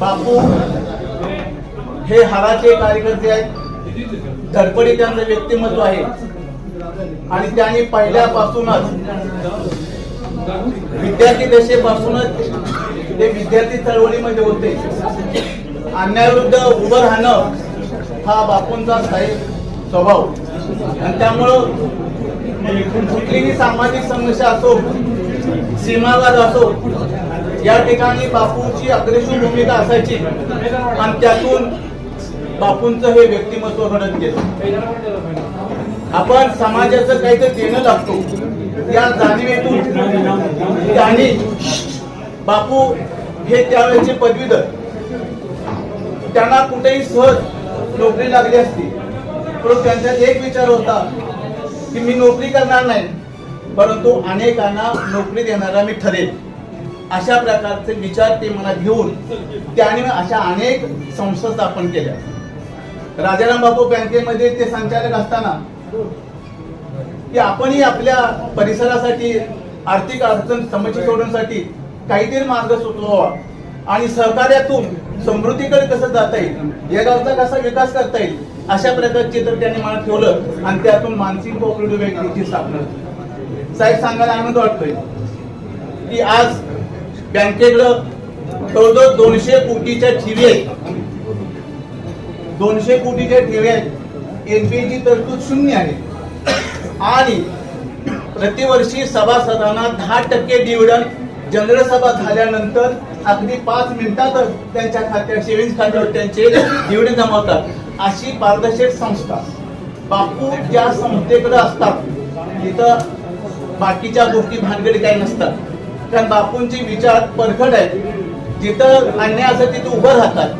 बापू हे हाराचे कार्यकर्ते आहेत. धडपडी त्यांचं व्यक्तिमत्व आहे. आणि त्यांनी पहिल्यापासूनच विद्यार्थी दशेपासूनच ते विद्यार्थी चळवळीमध्ये होते. अन्यायाविरुद्ध उभं राहणं हा बापूंचा साहेब स्वभाव. आणि त्यामुळं कुठलीही सामाजिक समस्या असो सीमावाद असो या ठिकाणी बापूची अग्रेसिव्ह भूमिका असायची. आणि त्यातून बापूंचं हे व्यक्तिमत्व घडत गेलं. आपण समाजाचं काहीतरी देणं लागतो. या जाणीवेतून त्यांनी बापू हे त्यावेळेचे पदवीधर. त्यांना कुठेही सहज नोकरी लागली असती. परंतु त्यांच्यात एक विचार होता की मी नोकरी करणार नाही परंतु अनेकांना नोकरी देणारा मी ठरेल. अशा प्रकारचे विचार ते मनात घेऊन त्याने अशा अनेक संस्था स्थापन केल्या. राजाराम बापू बँकेमध्ये ते संचालक असताना की आपणही आपल्या परिसरासाठी आर्थिक अडचण समस्या सोडवण्यासाठी काहीतरी मार्ग सुचवावा आणि सहकार्यातून समृद्धीकडे कसं जाता येईल या गावचा कसा विकास करता येईल अशा प्रकारचे तर त्यांनी मला ठेवलं आणि त्यातून मानसिक कोऑपरेटिव्ह बँकेची स्थापना साहेब सांगायला आनंद वाटतोय की आज बँकेकडं जवळजवळ दोनशे कोटीच्या ठेवी आहेत. दोनशे कोटीच्या ठेवी आहेत. एनपीएची तरतूद शून्य आहे. आणि प्रतिवर्षी सभासदांना दहा टक्के डिव्हिडंड जनरल सभा झाल्यानंतर अगदी पाच मिनिटातच त्यांच्या खात्यात सेव्हिंग खात्यावर त्यांचे डिव्हिडंड जमवतात अशी पारदर्शक संस्था बापू ज्या संस्थेकडे असतात तिथं बाकीच्या गोष्टी भानगडी काही नसतात. कारण बापूंचे विचार परखड आहेत. जिथं अन्याय असं तिथं उभं राहतात.